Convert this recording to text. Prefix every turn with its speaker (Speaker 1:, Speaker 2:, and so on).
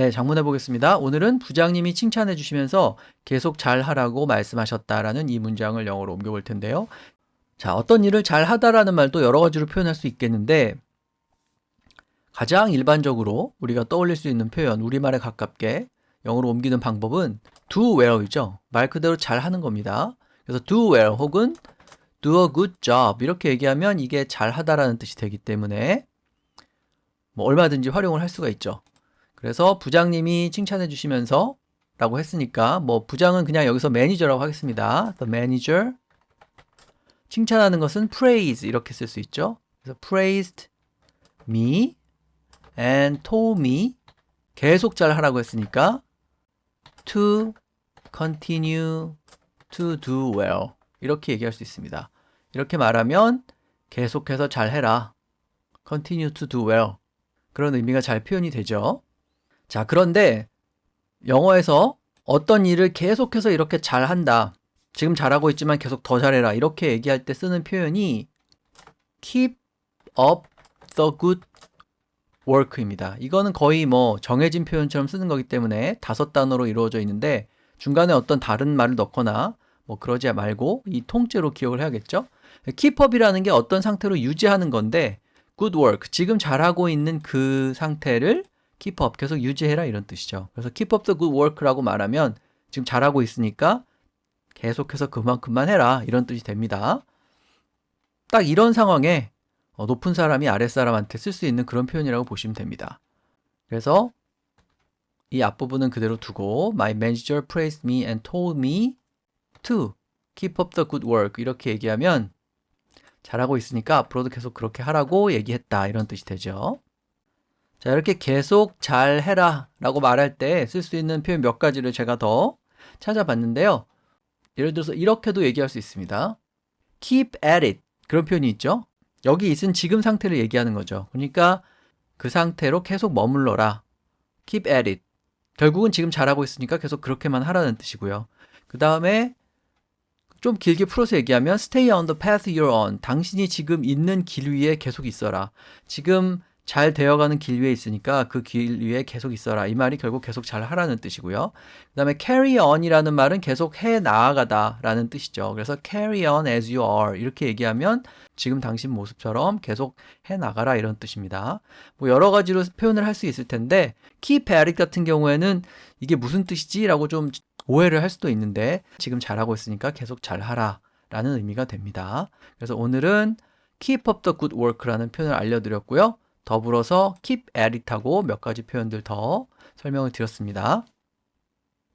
Speaker 1: 네, 장문해 보겠습니다. 오늘은 부장님이 칭찬해 주시면서 계속 잘 하라고 말씀하셨다라는 이 문장을 영어로 옮겨 볼 텐데요. 자, 어떤 일을 잘 하다라는 말도 여러 가지로 표현할 수 있겠는데 가장 일반적으로 우리가 떠올릴 수 있는 표현, 우리말에 가깝게 영어로 옮기는 방법은 do well이죠. 말 그대로 잘 하는 겁니다. 그래서 do well 혹은 do a good job 이렇게 얘기하면 이게 잘 하다라는 뜻이 되기 때문에 뭐 얼마든지 활용을 할 수가 있죠. 그래서 부장님이 칭찬해 주시면서 라고 했으니까 뭐 부장은 그냥 여기서 매니저라고 하겠습니다. The manager 칭찬하는 것은 praise 이렇게 쓸 수 있죠. 그래서 praised me and told me 계속 잘 하라고 했으니까 to continue to do well 이렇게 얘기할 수 있습니다. 이렇게 말하면 계속해서 잘 해라. continue to do well 그런 의미가 잘 표현이 되죠. 자, 그런데 영어에서 어떤 일을 계속해서 이렇게 잘 한다. 지금 잘하고 있지만 계속 더 잘해라. 이렇게 얘기할 때 쓰는 표현이 keep up the good work입니다. 이거는 거의 뭐 정해진 표현처럼 쓰는 거기 때문에 다섯 단어로 이루어져 있는데 중간에 어떤 다른 말을 넣거나 뭐 그러지 말고 이 통째로 기억을 해야겠죠? keep up이라는 게 어떤 상태로 유지하는 건데 good work, 지금 잘하고 있는 그 상태를 keep up, 계속 유지해라 이런 뜻이죠. 그래서 keep up the good work라고 말하면 지금 잘하고 있으니까 계속해서 그만큼만 해라 이런 뜻이 됩니다. 딱 이런 상황에 어, 높은 사람이 아랫사람한테 쓸 수 있는 그런 표현이라고 보시면 됩니다. 그래서 이 앞부분은 그대로 두고 My manager praised me and told me to keep up the good work 이렇게 얘기하면 잘하고 있으니까 앞으로도 계속 그렇게 하라고 얘기했다 이런 뜻이 되죠. 자 이렇게 계속 잘 해라 라고 말할 때 쓸 수 있는 표현 몇 가지를 제가 더 찾아봤는데요. 예를 들어서 이렇게도 얘기할 수 있습니다. keep at it 그런 표현이 있죠. 여기 있은 지금 상태를 얘기하는 거죠. 그러니까 그 상태로 계속 머물러라. keep at it. 결국은 지금 잘하고 있으니까 계속 그렇게만 하라는 뜻이고요. 그 다음에 좀 길게 풀어서 얘기하면 stay on the path you're on. 당신이 지금 있는 길 위에 계속 있어라. 지금 잘 되어가는 길 위에 있으니까 그 길 위에 계속 있어라. 이 말이 결국 계속 잘 하라는 뜻이고요. 그 다음에 carry on이라는 말은 계속 해 나아가다 라는 뜻이죠. 그래서 carry on as you are. 이렇게 얘기하면 지금 당신 모습처럼 계속 해 나가라 이런 뜻입니다. 뭐 여러 가지로 표현을 할 수 있을 텐데 keep at it 같은 경우에는 이게 무슨 뜻이지? 라고 좀 오해를 할 수도 있는데 지금 잘하고 있으니까 계속 잘하라 라는 의미가 됩니다. 그래서 오늘은 keep up the good work라는 표현을 알려드렸고요. 더불어서 keep at it하고 몇 가지 표현들 더 설명을 드렸습니다.